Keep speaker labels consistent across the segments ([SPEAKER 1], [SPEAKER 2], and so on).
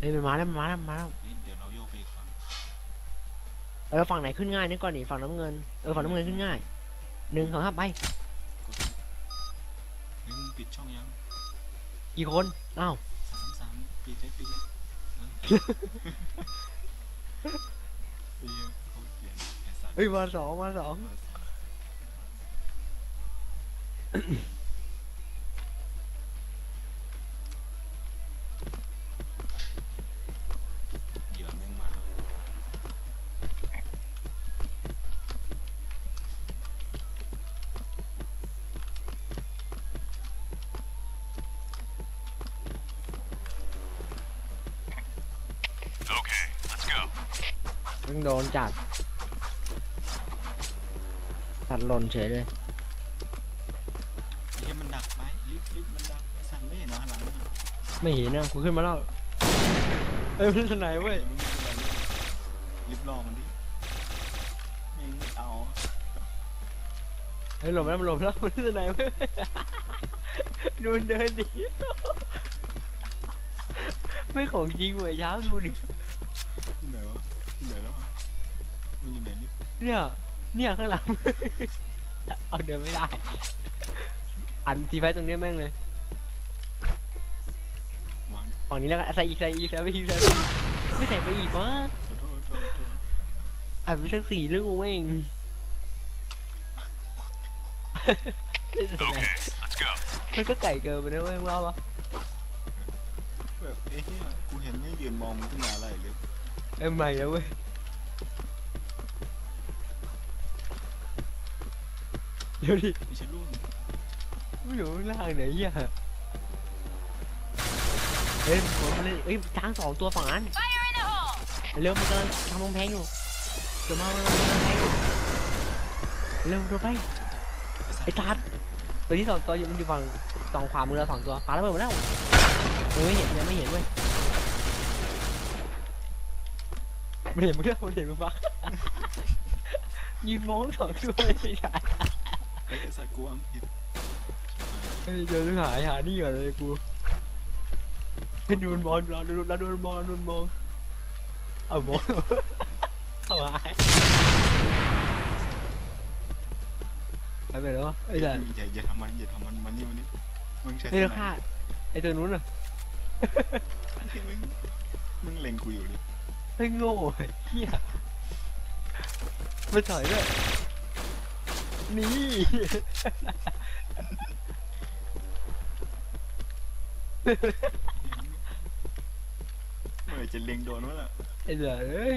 [SPEAKER 1] เฮ้ยมันมาแล้วมันมาแล้วมันมาแล้ว
[SPEAKER 2] นี่เดี๋ยวเราโยกไปอีกฝั่ง
[SPEAKER 1] เออฝั่งไหนขึ้นง่ายนี่ก่อนดิฝั่งน้ำเงินเออฝั่งน้ำเงินขึ้นง่ายหนึ่งสองสามไป
[SPEAKER 2] กดเฮ้ยมึงปิดช่องยัง
[SPEAKER 1] กี่คนอ้าว
[SPEAKER 2] สามสามปิดได้ปิดเลยเออเฮ้ยเขาเปลี่ยนไอ้สัตว์
[SPEAKER 1] เฮ้ยมาสองมาสอง
[SPEAKER 2] เหยื่อแม่งมา
[SPEAKER 1] มึงโดนจัดตัดหล่นเฉยเลย
[SPEAKER 2] ไอ้เหี้ยมันดักไปลิฟต์ลิฟต์มันดักไอ้สัตว์ไม่เห็นเหรอหันหลังอะ
[SPEAKER 1] ไม่เห็นนะกูขึ้นมาแล้วเอ้ยมันที่ไหนเว้ย
[SPEAKER 2] มึงไม่เป็นไรลิฟต์รอมันดิแม่งไม่เอา
[SPEAKER 1] เฮ้ยหลบแล้วมันหลบแล้วมันที่ไหนเว้ยดูมันเดินดิ ไม่ของจริงเว้ยเช้าดูดิ
[SPEAKER 2] ที่ไหนวะที่ไหนแล้ววะมึงอยู่ไหนนี่
[SPEAKER 1] เนี่ย เนี่ยข้างหลัง เอาเดินไม่ได้ อันทีไฟตรงเนี้ยแม่งเลย
[SPEAKER 2] วาง
[SPEAKER 1] ฝั่งนี้แล้วกันใส่อีกใส่อีกใส่ไปอีกใส่ไปอีกไม่ใส่ไปอีกวะ
[SPEAKER 2] ขอโทษขอโทษขอโทษ
[SPEAKER 1] อ่านไปสักสี่เรื่องเองมันก็ไก่เกินไปนะเว้ยว่าปะ
[SPEAKER 2] แบบเอ้ยกูเห็นไม่ยืนมองมึงตั้งนานอะไรเลย
[SPEAKER 1] เอ้ยใหม่แล้วเว้ย ดี๋ยวดิ
[SPEAKER 2] ไม่ใช่รุ่น
[SPEAKER 1] ไม่อยู่ข้างล่างไหนเหี้ยเฮ้ยผมเลยเอ้ยช้างสองตัวฝั่งนั้นเร็วมันกำลังทำกำแพงอยู่เดี๋ยวมามันกำลังทำกำแพงอยู่เร็วเร็วไปไอ้ทัดตัวที่สองตัวอยู่มันอยู่ฝั่งสองขวามือเราสองตัวปาระเบิดมาแล้วยังไม่เห็นยังไม่เห็นเว้ยไม่เห็นมึงเรื่องมันเห็นมึงปะยืนมองสองตัวไม่ได้
[SPEAKER 2] เฮ้ยไอ้สัตว์กูอังผิด
[SPEAKER 1] เฮ้ยเดี๋ยวต้องหาหานี่ก่อนเลยกูเป็นดูนมองเราดูเราดูนมองดูนมองเอามองเอาหายไปไปแล้วไอ้เหี้ย
[SPEAKER 2] อย่าอย่าทำมันอย่าทำมันมันนี่มันนี่มึงใช้
[SPEAKER 1] เฮ้ยเราฆ่าไอ้ตัวนู้นอะ
[SPEAKER 2] ที่มึงมึงเล็งกูอยู่ดิ
[SPEAKER 1] เฮ้ยโง่ไอ้เหี้ยมาถอยด้วย นี่
[SPEAKER 2] เมื่อจะเล็งโดนวะล่ะ
[SPEAKER 1] ไอ้เหี้ยเอ้ย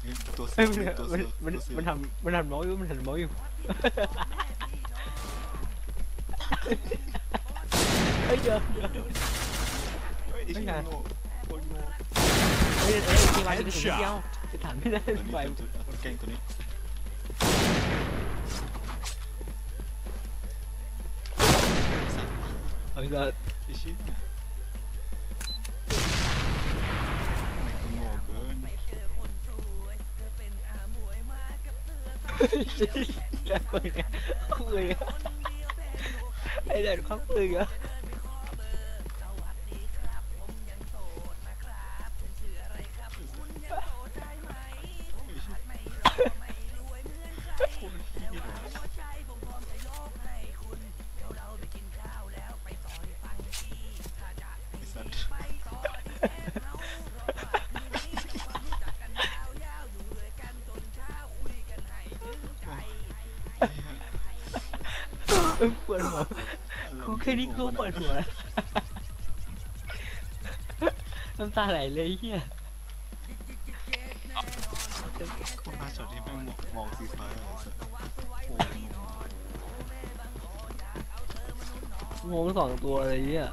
[SPEAKER 2] เฮ้ยตัวเสื
[SPEAKER 1] เฮ้ย
[SPEAKER 2] อ
[SPEAKER 1] มัน
[SPEAKER 2] ตัว
[SPEAKER 1] มัน
[SPEAKER 2] เสือ
[SPEAKER 1] มัน
[SPEAKER 2] ตัวเสือ
[SPEAKER 1] มันทำมันทำมองอยู่มันทำมองอยู่เฮ้ยเดี๋ยวเดี๋ยว
[SPEAKER 2] เฮ้ยไอ้
[SPEAKER 1] ไม่
[SPEAKER 2] เหี้ย
[SPEAKER 1] ไง
[SPEAKER 2] โง่โคตรโง่
[SPEAKER 1] เฮ้ยเฮ้ยทีวันจะไปถึงนิดเดียวจะถามไม่ได้
[SPEAKER 2] ตัวนี้
[SPEAKER 1] ไหว
[SPEAKER 2] ตัวตัวเก่งตัวนี้
[SPEAKER 1] เอาอีกแล้ว
[SPEAKER 2] ไอ้ชิ้นไม่ง
[SPEAKER 1] ปวดหัวกูแค่นี้กูปวดหัวน้ำตาไหลเลยเฮีย
[SPEAKER 2] โคตรน่าช็อตที่แม่งมองมองสีฟ้าเลยไอ้สัตว์โอ้โห
[SPEAKER 1] งงสองตัวเลยเฮีย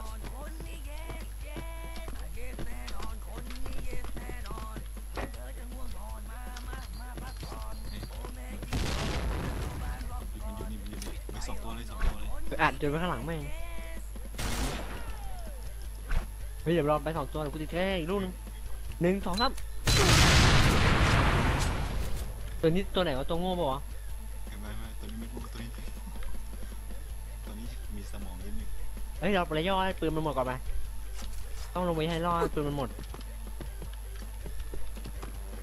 [SPEAKER 1] ดจนไปข้างหลังแม่งเฮ้ยเดี๋ยวเราไปสองตัวเดี๋ยวกูติดแค่อีกลูกนึงหนึ่งสองสามตัวนี้ตัวไหนวะตัวโง่ปะวะ
[SPEAKER 2] เห็นไหมไหมตัวนี้ไม่พูดตัวนี้ตัวนี้มีสมองนิดนึง
[SPEAKER 1] เฮ้ยเราไประย่อให้ปืนมันหมดก่อนไหมต้องลงไปให้รอดปืนมันหมด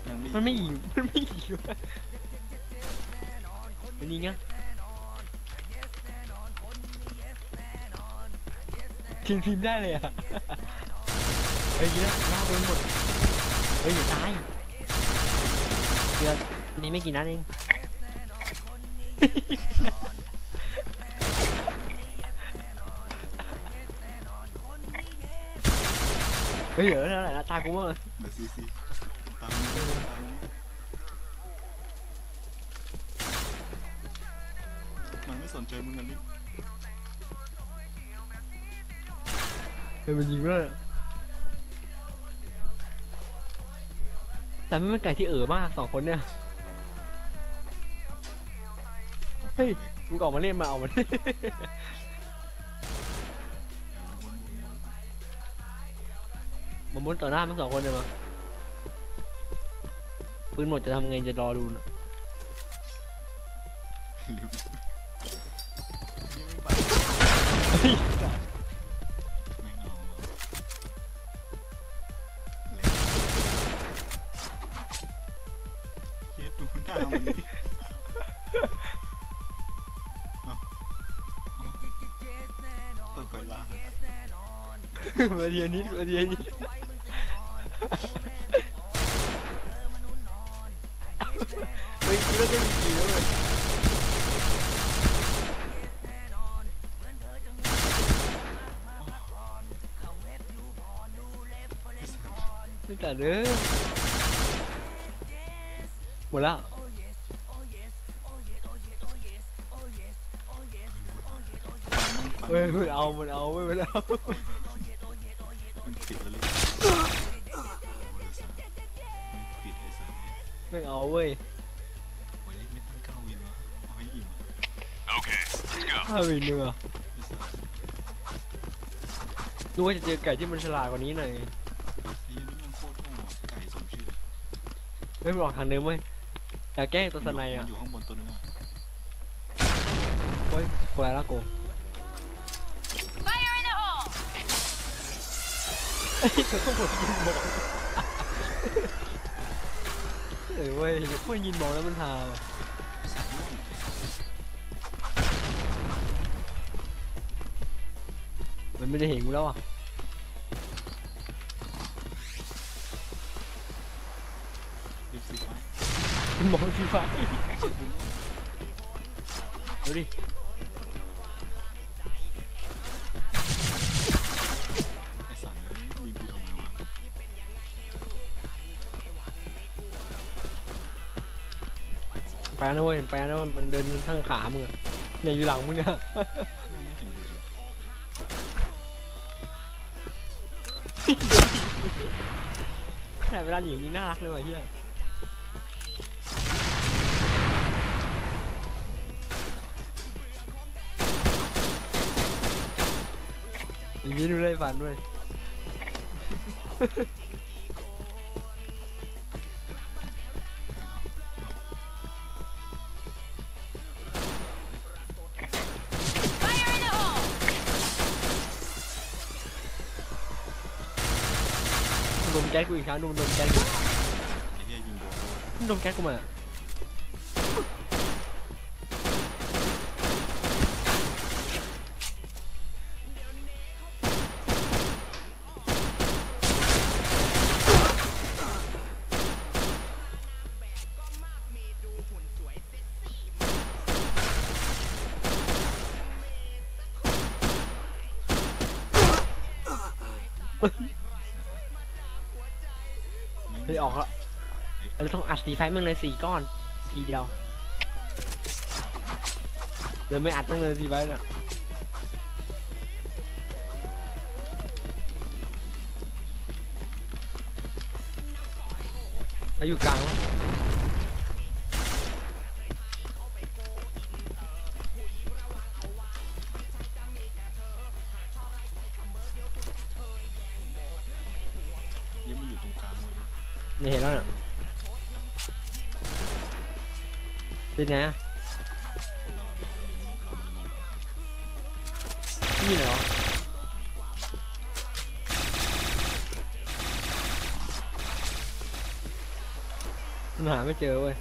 [SPEAKER 2] ยังไม่
[SPEAKER 1] มันไม่ยิงมันไม่ยิงวะมันยิงอะ ทีมทีมได้เลยอะเฮ้ยยิงแล้วล่าปืนหมด เฮ้ยอย่าตายเดือนนี้ไม่กี่นัดเองเฮ้ยเหลือเท่าไหร่ละตายกูมั้ง
[SPEAKER 2] เดี๋ยวซีซีตามนี้ตามนี้มันไม่สนใจมึงกันดิ
[SPEAKER 1] เฮ้มันยิงด้วยแต่ไม่เป็นไก่ที่เอ๋อมากสองคนเนี่ยเฮ้ยมึงออกมาเล่นมาเอามันมามุนต่อหน้ามันสองคนเลยมาปืนหมดจะทำไงจะรอดูนะเฮ้ย
[SPEAKER 2] ฮ็ดดูหน้ามันดิเอาเอาเปิดไฟล่าง
[SPEAKER 1] มาเรียนนิดมาเรียนนิดเฮ้ยคิดว่าจะมีกี่แล้วเลยไม่แต่เด้อหมดแล้ว เฮ้ยมันเอามันเอาเว้ยมันเอา
[SPEAKER 2] มันปิดแล้วเลยปิดไอ้สัส
[SPEAKER 1] ไม่เอาเว้ย
[SPEAKER 2] โอ้ยไม่ตั้งเก้าวินวะเอาให้อิ่ม
[SPEAKER 1] ห้าวินเนื้อ
[SPEAKER 2] ไอ้สัส
[SPEAKER 1] ดูว่าจะเจอไก่ที่มันฉลาดกว่านี้หน่อย
[SPEAKER 2] ไอ้ยี่นี่มันโคตรโง่อะไก่สมชื่อ
[SPEAKER 1] ไม่บอกทางเดิมเว้ยอย่าแกล้งตัวสไนยอะ
[SPEAKER 2] อยู่ข้างบนตัวนึงอะ
[SPEAKER 1] เฮ้ยโคตรละโก เฮ้ยเขาต้องหมดยินบอกเออเว้ยพวกยินบอกแล้วมันทาว่ะ
[SPEAKER 2] ไอ้สัสร่วง
[SPEAKER 1] มันไม่ได้เห็นกูแล้วอะ
[SPEAKER 2] ลิฟต์สีฟ้า
[SPEAKER 1] มันมองที่ฟ้าดูดิ
[SPEAKER 2] ไป
[SPEAKER 1] นะเว้ยไปนะมันเดินข้างขามึงอะเนี่ยอยู่หลังมึงเนี่ย
[SPEAKER 2] ไม่เห็นดูดิ
[SPEAKER 1] แต่เวลาหนีนี่น่ารักเลยว่ะเฮียอย่างนี้ดูเลยฝันด้วย ก๊สกูอีกครั้งดูมันดมแก๊สกู
[SPEAKER 2] ไอ้เหี้ยยิงโดน
[SPEAKER 1] มันดมแก๊สกูมา ฮ้ยออกแล้วเราต้องอัดสีไฟมึงเลยสี่ก้อน ทีเดียวเดี๋ยวไม่อัดต้องเลยสีไฟน่ะแล้วอยู่กลางวะ
[SPEAKER 2] นี่เห็
[SPEAKER 1] นแล้วล่ยเป็นไงอะนี่เหรอมันหาไม่เจอเว้ย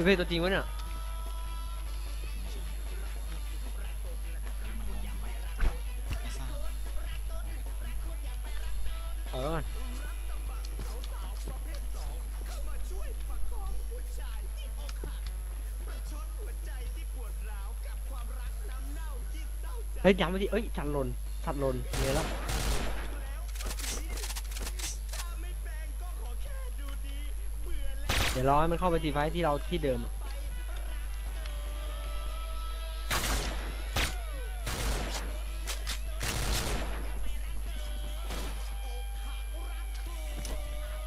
[SPEAKER 2] เป็
[SPEAKER 1] นเพศตัวจริงวะเนี่ย
[SPEAKER 2] ไอ้ซ่า
[SPEAKER 1] เอเฮ้ยย้ำมาดิเอ้ยสัตว์หล่นสัตว์หล่นเลยแล้ว ดี๋ยวรอให้มันเข้าไปตีไฟท์ที่เราที่เดิม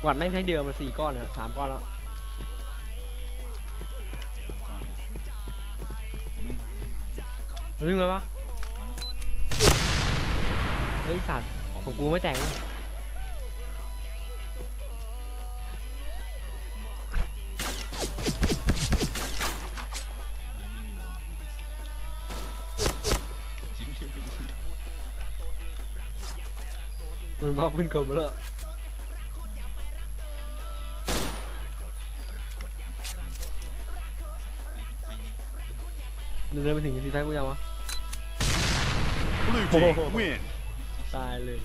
[SPEAKER 1] หวัดไม่ใช่เดิมมาสี่ก้อนนะสามก้อนแล้ว
[SPEAKER 2] ก่อนไม่
[SPEAKER 1] รึงเลยปะเฮ้ยสัตว์ของกูไม่แต่ง มันบอกเป็นกลมแล้ว
[SPEAKER 2] ไปนี่
[SPEAKER 1] เดินไปถึงทีท้ายกูยังวะ
[SPEAKER 3] Blue
[SPEAKER 1] Oh.
[SPEAKER 3] team win.
[SPEAKER 1] ตายเลย